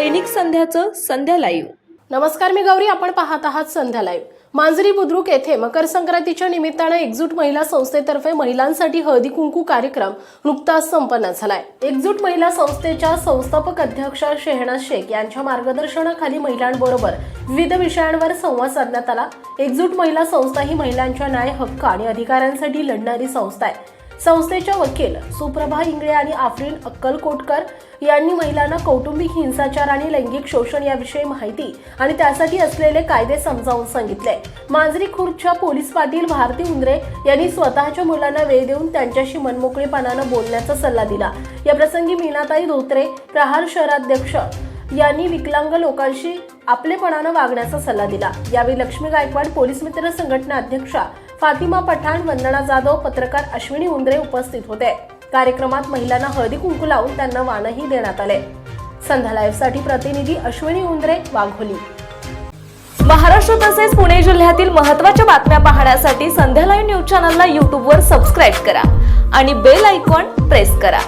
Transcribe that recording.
दैनिक संध्याचं संध्या live. नमस्कार मी गौरी आपण पाहत आहात संध्या लाईव्ह. मांजरी बुद्रुक येथे मकर संक्रांतीच्या निमित्तानं एकजूट महिला संस्थेतर्फे महिलांसाठी हळदी कुंकू कार्यक्रम नुकताच संपन्न झालाय. एकजूट महिला संस्थेच्या संस्थापक अध्यक्षा शेहनाज शेख यांच्या मार्गदर्शनाखाली महिलांबरोबर विविध विषयांवर संवाद साधण्यात आला. एकजूट महिला संस्था ही महिलांच्या न्याय हक्क आणि अधिकारांसाठी लढणारी संस्था आहे. संस्थेच्या वकील सुप्रभा इंगळे आणि आफरीन अक्कलकोटकर यांनी महिलांना कौटुंबिक हिंसाचार आणि लैंगिक शोषण याविषयी माहिती आणि त्यासाठी असलेले कायदे समजावून सांगितले. मांजरी खुर्दच्या पोलीस पाटील भारती उंद्रे यांनी स्वतःच्या मुलांना वेळ देऊन त्यांच्याशी मनमोकळेपणानं बोलण्याचा सल्ला दिला. या प्रसंगी मीनाताई धोत्रे प्रहार शहराध्यक्ष यांनी विकलांग लोकांशी आपलेपणानं वागण्याचा सल्ला दिला. यावेळी लक्ष्मी गायकवाड पोलीस मित्र संघटना अध्यक्षा फातिमा पठाण वंदना जाधव पत्रकार अश्विनी उंद्रे उपस्थित होते. कार्यक्रमात महिलांना हळदी कुंकू लावून त्यांना वाणही देण्यात आले. संध्या लाईव्हसाठी प्रतिनिधी अश्विनी उंद्रे वाघोली. महाराष्ट्र तसेच पुणे जिल्ह्यातील महत्त्वाच्या बातम्या पाहण्यासाठी संध्या लाईव्ह न्यूज चॅनलला यूट्यूबवर सबस्क्राईब करा आणि बेल आयकॉन प्रेस करा.